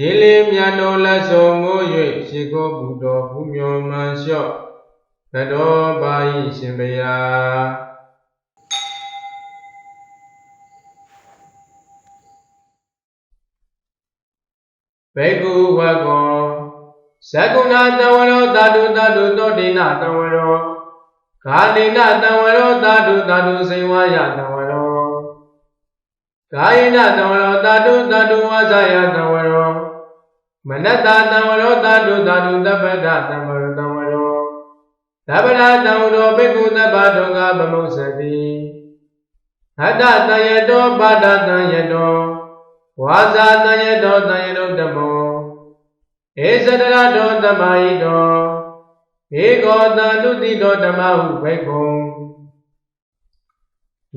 ရေလေမြတ်တော်လက်ဆောင်မိုး၍ရှိခိုးပူတော်ဘုမျောမှန်လျှော့သတော်ပါ၏ရှင်ဘုရားဘေကုဝကောသကုဏတဝရောဓာတုဓာတုသောတိနတဝရောဂာလိနတဝရောဓာတုဓာတုစေဝယတဝရောကာယိနတဝရောဓာတုဓာတုဝါဇယတဝရော မနတတဝရောဓာတုဓာတုတပ္ပဒတဝရောတဝရောသဗ္ဗရာတဝရောဘေကုသဗ္ဗဒုက္ခဗမုစ္စတိဟတ္တတယတောပါဒတယတောဝါစာတယတောတယတုဓမ္မောဧသတရတောသမာဟိတောဧကောတန္တုတိတောဓမ္မဟုဘေကုံ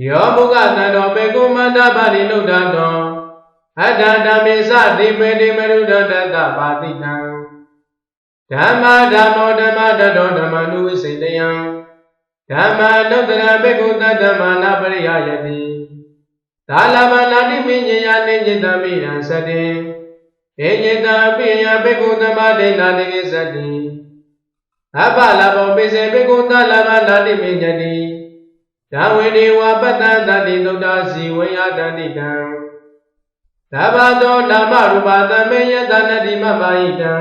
ယောမုခတန္တောဘေကုမန္တပါရိနုဒ္ဒတော အတ္တဓမ္မေသတိပေတိမရုဒ္ဒတတပါတိတံဓမ္မဓမ္မောဓမ္မတတောဓမ္မနုဝိစေတယံဓမ္မနုတ္တရဘေကုတဓမ္မနာပရိယယတိသာလမနာတိမိညယနိညတမိယံသတိေညတပိယဘေကုသမဒိနာတိကိသတိအပလဘောပိစေဘေကုသလမနာတိမိညတိဓဝေဒီဝပတ္တတတိသုဒ္ဓစီဝေယတတိတံ သဗ္ဗသောနာမရူပသမေယတနတိမမဟိတံ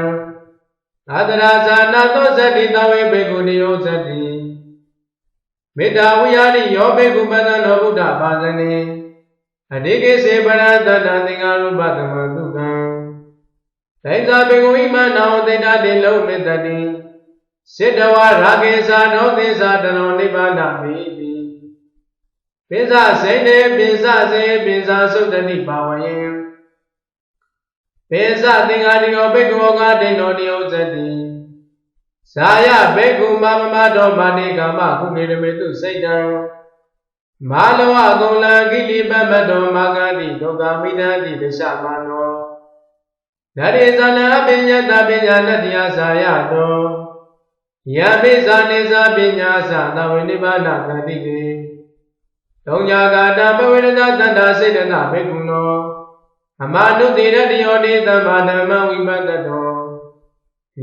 သာတရာဇာနာသောသတိတဝေဘေကုနိယောသတိမေတ္တာဝိဟာရိယောဘေကုပတ္တနောဗုဒ္ဓပါဇနေအဓိကိစေပရတတသင်္ဃာရုပသမတုကံဒိဋ္ဌဘေကုဣမနောတိတ္တတိလုံးမေတ္တတိစေတဝါရာဂေသာနောသေသာတရောနိဗ္ဗာနမိတိ ပိစစိနေပိစစေပိစသုတ္တနိပါဝယံပိစသင်္ဃာတိယောဘေကုဝကဒိဋ္ဌောနိယောဇတိဇာယဘေကုမမမတော်မာနိကာမကုနေရမေတုစိတ်တံမာလဝကုလကိလိပမတောမာဂတိဒုက္ခမိဒတိဒရှမနောဓရေသနာပညာတပညာနတ္တရားစာယတောယပိဇာနေဇာပညာသသဝိနိဗ္ဗာန်တတိကေ ဒုံညာကာတပဝိရဒတန္တာစေတနာဘေကုနောအမနုတိရတယောတိသမ္မာဓမ္မဝိပတ္တော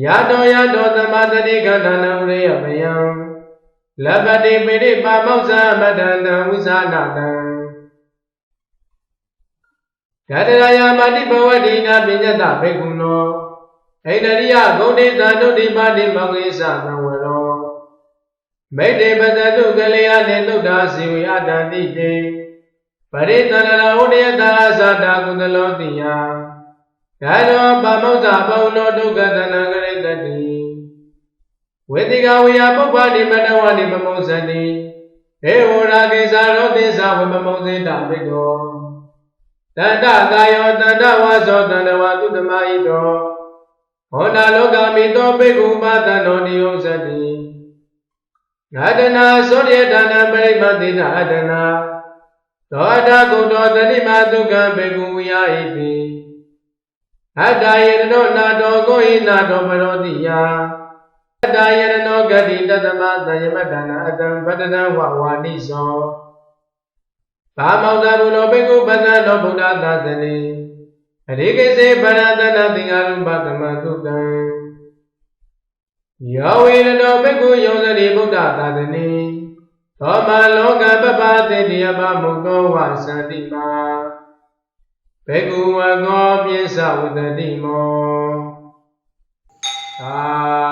ယတောယတောသမ္မာတတိကန္တနဥရိယပယံလပတိပိရိပါမောဇာမတန္တဝိဇာနာတံဂတရယမတိဘဝတိနာပညတဘေကုနောဣန္ဒရိယဂုံတိတန္တုတိပါတိမောဂိသသံဝရော မိတ်တေပတတုကလျာနေတုဒ္ဓဇီဝိအတန္တိတေပရိတန္တရဥဒယတာသတာကုသလောတိယဒါရောပါမောဇာဘောနောဒုက္ခသနံကရိတတိဝေတိကဝိယပုပ္ပတိမတဝတိမမုဇ္ဇတိဧဝရာကိသာရောပိသဝမမုဇ္ဇိတပိတောတတ္တကာယောတတ္တဝါသောတန္တဝါတုတမဟိတောဟောနာလောကမိတောပိကုပတန္တောနိယောဇတိ ငါတနာသောရတနာပရိမတိတအတနာသောအတကုတောတတိမဒုက္ခံဘေကုဝိယဟိတိအတ္တယေတနောနာတောကိုဟိနာတောပရောတိယတာယရနောဂတိတတမသယမတနာအတံပတ္တံဝဝါနိသောဘာမောတဘုလောဘေကုပတ္တနောဗုဒ္ဓသာသနေအရိကိစေပရတနာသင်္ဃာရုပသမတုကံ ယောဝေနတောဘက္ခုယောသတိဗုဒ္ဓသာသနေသောမလောကပပသေတယပမုကောဝသတိမာဘက္ခုဝကောပြစ္ဆဝတတိမောသာ